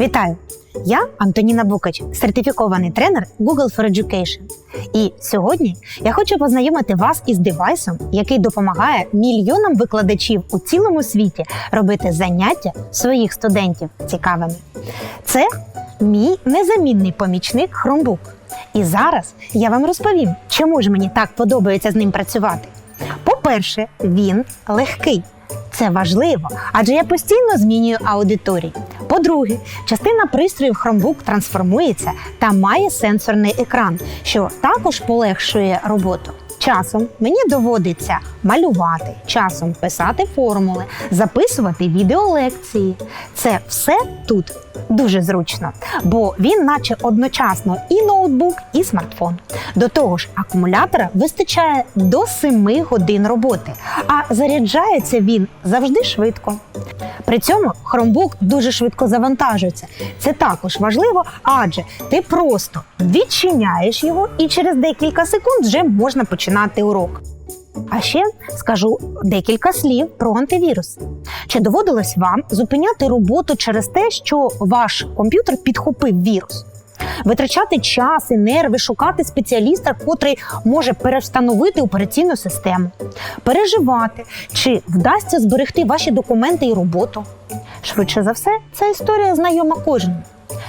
Вітаю! Я Антоніна Букач, сертифікований тренер Google for Education. І сьогодні я хочу познайомити вас із девайсом, який допомагає мільйонам викладачів у цілому світі робити заняття своїх студентів цікавими. Це мій незамінний помічник Chromebook. І зараз я вам розповім, чому ж мені так подобається з ним працювати. По-перше, він легкий. Це важливо, адже я постійно змінюю аудиторії. По-друге, частина пристроїв Chromebook трансформується та має сенсорний екран, що також полегшує роботу. Часом мені доводиться малювати, часом писати формули, записувати відеолекції. Це все тут дуже зручно, бо він, наче одночасно, і ноутбук, і смартфон. До того ж, акумулятора вистачає до 7 годин роботи, а заряджається він завжди швидко. При цьому Chromebook дуже швидко завантажується. Це також важливо, адже ти просто відчиняєш його і через декілька секунд вже можна починати урок. А ще скажу декілька слів про антивірус. Чи доводилось вам зупиняти роботу через те, що ваш комп'ютер підхопив вірус? Витрачати час і нерви, шукати спеціаліста, котрий може перевстановити операційну систему, переживати, чи вдасться зберегти ваші документи і роботу. Швидше за все, ця історія знайома кожному.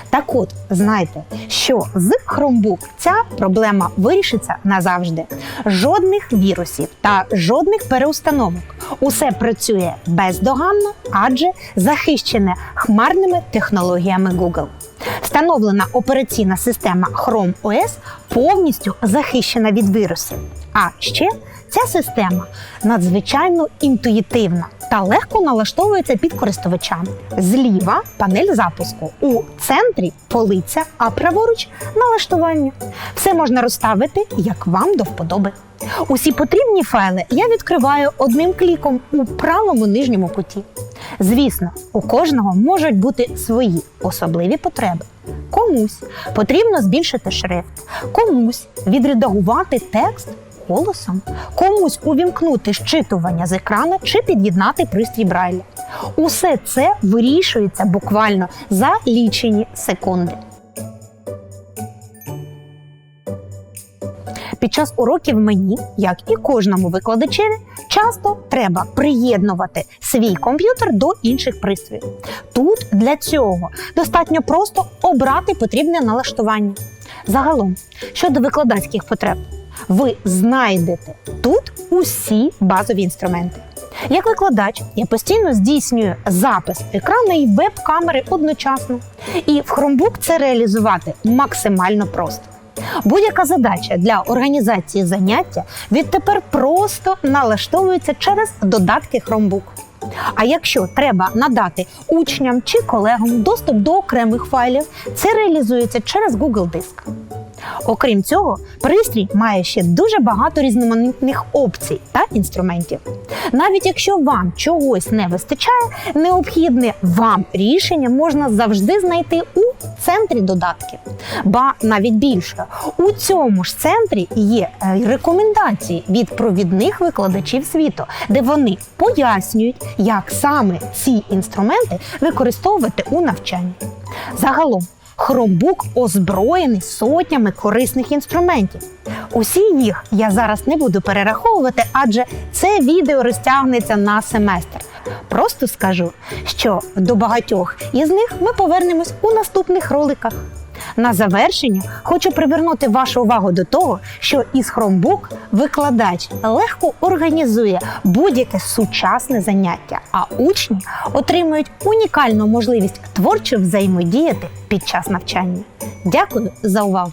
Так от, знайте, що з Chromebook ця проблема вирішиться назавжди. Жодних вірусів та жодних переустановок. Усе працює бездоганно, адже захищене хмарними технологіями Google. Встановлена операційна система Chrome OS повністю захищена від вірусів. А ще ця система надзвичайно інтуїтивна та легко налаштовується під користувачами. Зліва панель запуску, у центрі полиця, а праворуч налаштування. Все можна розставити, як вам до вподоби. Усі потрібні файли я відкриваю одним кліком у правому нижньому куті. Звісно, у кожного можуть бути свої особливі потреби. Комусь потрібно збільшити шрифт, комусь відредагувати текст голосом, комусь увімкнути щитування з екрану чи під'єднати пристрій Брайля. Усе це вирішується буквально за лічені секунди. Під час уроків мені, як і кожному викладачеві, часто треба приєднувати свій комп'ютер до інших пристроїв. Тут для цього достатньо просто обрати потрібне налаштування. Загалом, щодо викладацьких потреб, ви знайдете тут усі базові інструменти. Як викладач, я постійно здійснюю запис екрану і веб-камери одночасно. І в Chromebook це реалізувати максимально просто. Будь-яка задача для організації заняття відтепер просто налаштовується через додатки Chromebook. А якщо треба надати учням чи колегам доступ до окремих файлів, це реалізується через Google Диск. Окрім цього, пристрій має ще дуже багато різноманітних опцій та інструментів. Навіть якщо вам чогось не вистачає, необхідне вам рішення можна завжди знайти у центрі додатків. Ба навіть більше у цьому ж центрі є е, рекомендації від провідних викладачів світу, де вони пояснюють, як саме ці інструменти використовувати у навчанні. Загалом. Chromebook озброєний сотнями корисних інструментів. Усі їх я зараз не буду перераховувати, адже це відео розтягнеться на семестр. Просто скажу, що до багатьох із них ми повернемось у наступних роликах. На завершення хочу привернути вашу увагу до того, що із Chromebook викладач легко організує будь-яке сучасне заняття, а учні отримують унікальну можливість творчо взаємодіяти під час навчання. Дякую за увагу!